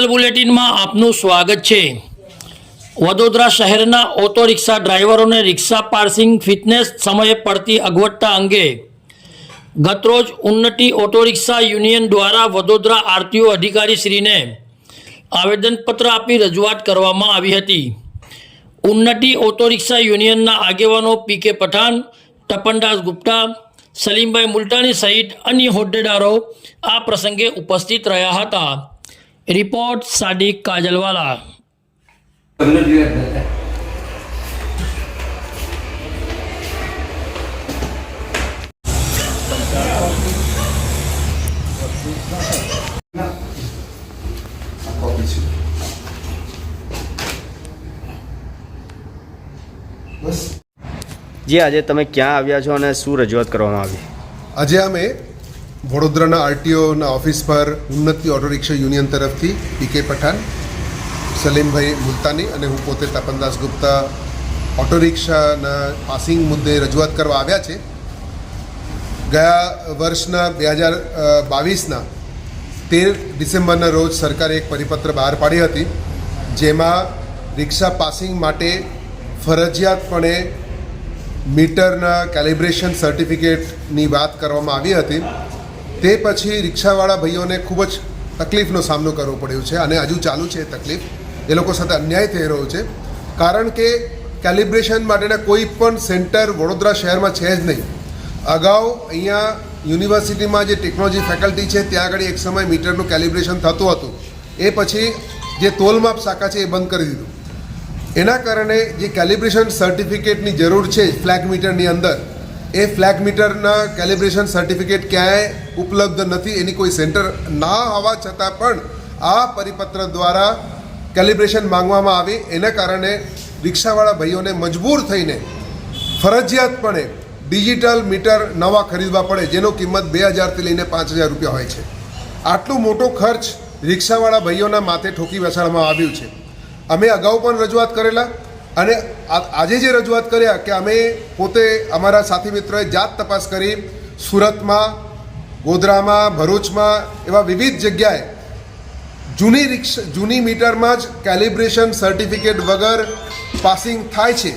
કાગલ બુલેટિનમાં આપનું સ્વાગત છે. વડોદરા શહેરના ઓટો રિક્ષા ડ્રાઈવરોને રિક્ષા પાર્સિંગ ફિટનેસ સમયે પડતી અગવડતા અંગે ગતરોજ ઉન્નતિ ઓટો રિક્ષા યુનિયન દ્વારા વડોદરા આરટીઓ અધિકારીશ્રીને આવેદનપત્ર આપી રજૂઆત કરવામાં આવી હતી. ઉન્નતિ ઓટો રિક્ષા યુનિયનના આગેવાનો પી કે પઠાણ તપનદાસ ગુપ્તા, સલીમભાઈ મુલટાણી સહિત અન્ય હોદ્દેદારો આ પ્રસંગે ઉપસ્થિત રહ્યા હતા. રિપોર્ટ સાદિક કાજલવાલા જી આજે તમે ક્યાં આવ્યા છો અને શું રજૂઆત કરવામાં આવી? આજે અમે વડોદરાના આરટીઓના ઓફિસ પર ઉન્નતિ ઓટો રિક્ષા યુનિયન તરફથી પીકે પઠાણ, સલીમભાઈ મુલતાની અને હું પોતે તપનદાસ ગુપ્તા ઓટો રિક્ષાના પાસિંગ મુદ્દે રજૂઆત કરવા આવ્યા છે. ગયા વર્ષના બે હજાર બાવીસના તેર ડિસેમ્બરના રોજ સરકારે એક પરિપત્ર બહાર પાડી હતી, જેમાં રિક્ષા પાસિંગ માટે ફરજિયાતપણે મીટરના કેલિબ્રેશન સર્ટિફિકેટની વાત કરવામાં આવી હતી. તે પછી રિક્ષાવાળા ભાઈઓને ખૂબ જ તકલીફનો સામનો કરવો પડ્યો છે અને હજુ ચાલુ છે તકલીફ. એ લોકો સાથે અન્યાય થઈ રહ્યો છે. કારણ કે કેલિબ્રેશન માટેના કોઈ પણ સેન્ટર વડોદરા શહેરમાં છે જ નહીં. અગાઉ અહીંયા યુનિવર્સિટીમાં જે ટેકનોલોજી ફેકલ્ટી છે, ત્યાં આગળ એક સમય મીટરનું કેલિબ્રેશન થતું હતું. એ પછી જે તોલમાપ શાખા છે એ બંધ કરી દીધું. એના કારણે જે કેલિબ્રેશન સર્ટિફિકેટની જરૂર છે, ફ્લેગ મીટરની અંદર એ ફ્લેગ મીટરના કેલિબ્રેશન સર્ટિફિકેટ ક્યાંય ઉપલબ્ધ નથી, એની કોઈ સેન્ટર ના હોવા છતાં પણ આ પરિપત્ર દ્વારા કેલિબ્રેશન માંગવામાં આવી. એના કારણે રિક્ષાવાળા ભાઈઓને મજબૂર થઈને ફરજિયાતપણે ડિજિટલ મીટર નવા ખરીદવા પડે, જેનો કિંમત બે હજારથી લઈને પાંચ હજાર રૂપિયા હોય છે. આટલો મોટો ખર્ચ રિક્ષાવાળા ભાઈઓના માથે ઠોકી બેસાડવામાં આવ્યું છે. અમે અગાઉ પણ રજૂઆત કરેલા અને આજે જે રજૂઆત કર્યા કે અમે પોતે અમારા સાથી મિત્રોએ જાત તપાસ કરી સુરતમાં, ગોધરામાં, ભરૂચમાં એવા વિવિધ જગ્યાએ જૂની રિક્ષા જૂની મીટરમાં જ કેલિબ્રેશન સર્ટિફિકેટ વગર પાસિંગ થાય છે.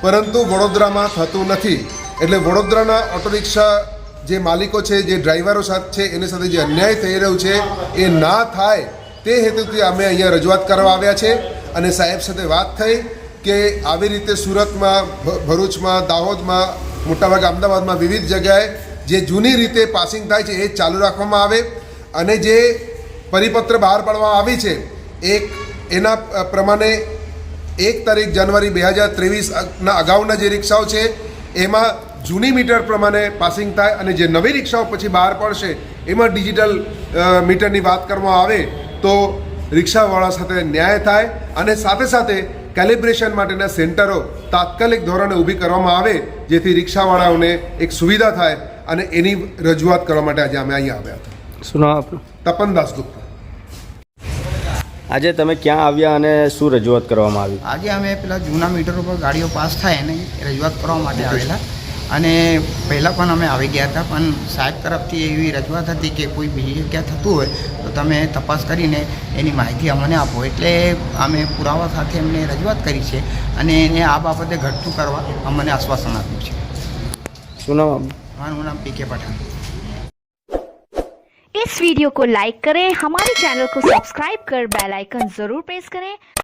પરંતુ વડોદરામાં થતું નથી. એટલે વડોદરાના ઓટો રિક્ષા જે માલિકો છે, જે ડ્રાઈવરો સાથે છે, એની સાથે જે અન્યાય થઈ રહ્યો છે, એ ના થાય તે હેતુથી અમે અહીંયા રજૂઆત કરવા આવ્યા છે. અને સાહેબ સાથે વાત થઈ. કે આવી રીતે સુરતમાં ભરૂચમાં, દાહોદમાં, મોટાભાગે અમદાવાદમાં વિવિધ જગ્યાએ જે જૂની રીતે પાસિંગ થાય છે એ ચાલુ રાખવામાં આવે અને જે પરિપત્ર બહાર પાડવામાં આવી છે, એક એના પ્રમાણે એક તારીખ જાન્યુઆરી બે હજાર ત્રેવીસના અગાઉના જે રિક્ષાઓ છે, એમાં જૂની મીટર પ્રમાણે પાસિંગ થાય અને જે નવી રિક્ષાઓ પછી બહાર પડશે, એમાં ડિજિટલ મીટરની વાત કરવામાં આવે તો રિક્ષાવાળા સાથે ન્યાય થાય અને સાથે સાથે કેલિબ્રેશન માટેના સેન્ટરો તાત્કાલિક ધોરણે ઊભી કરવામાં આવે જેથી રિક્ષાવાળાઓને એક સુવિધા થાય અને એની રજૂઆત કરવા માટે આજે અમે અહીંયા આવ્યા હતા. શું નામ આપનું? તપનદાસ ગુપ્તા. આજે તમે ક્યાં આવ્યા અને શું રજૂઆત કરવામાં આવી? આજે અમે પેલા જૂના મીટર ઉપર ગાડીઓ પાસ થાય એને રજૂઆત કરવા માટે આવેલા. અને પહેલાં પણ અમે આવી ગયા હતા પણ સાહેબ તરફથી એવી રજૂઆત હતી કે કોઈ બીજી જગ્યા થતું હોય તો તમે તપાસ કરીને એની માહિતી અમને આપો એટલે અમે પુરાવા સાથે એમને રજૂઆત કરી છે અને એને આ બાબતે ઘટતું કરવા અમને આશ્વાસન આપ્યું છે શું નામ આપનું મારું નામ પી કે પઠાણ इस वीडियो को लाइक करें हमारे चैनल को सब्सक्राइब कर बेल आइकन जरूर प्रेस करें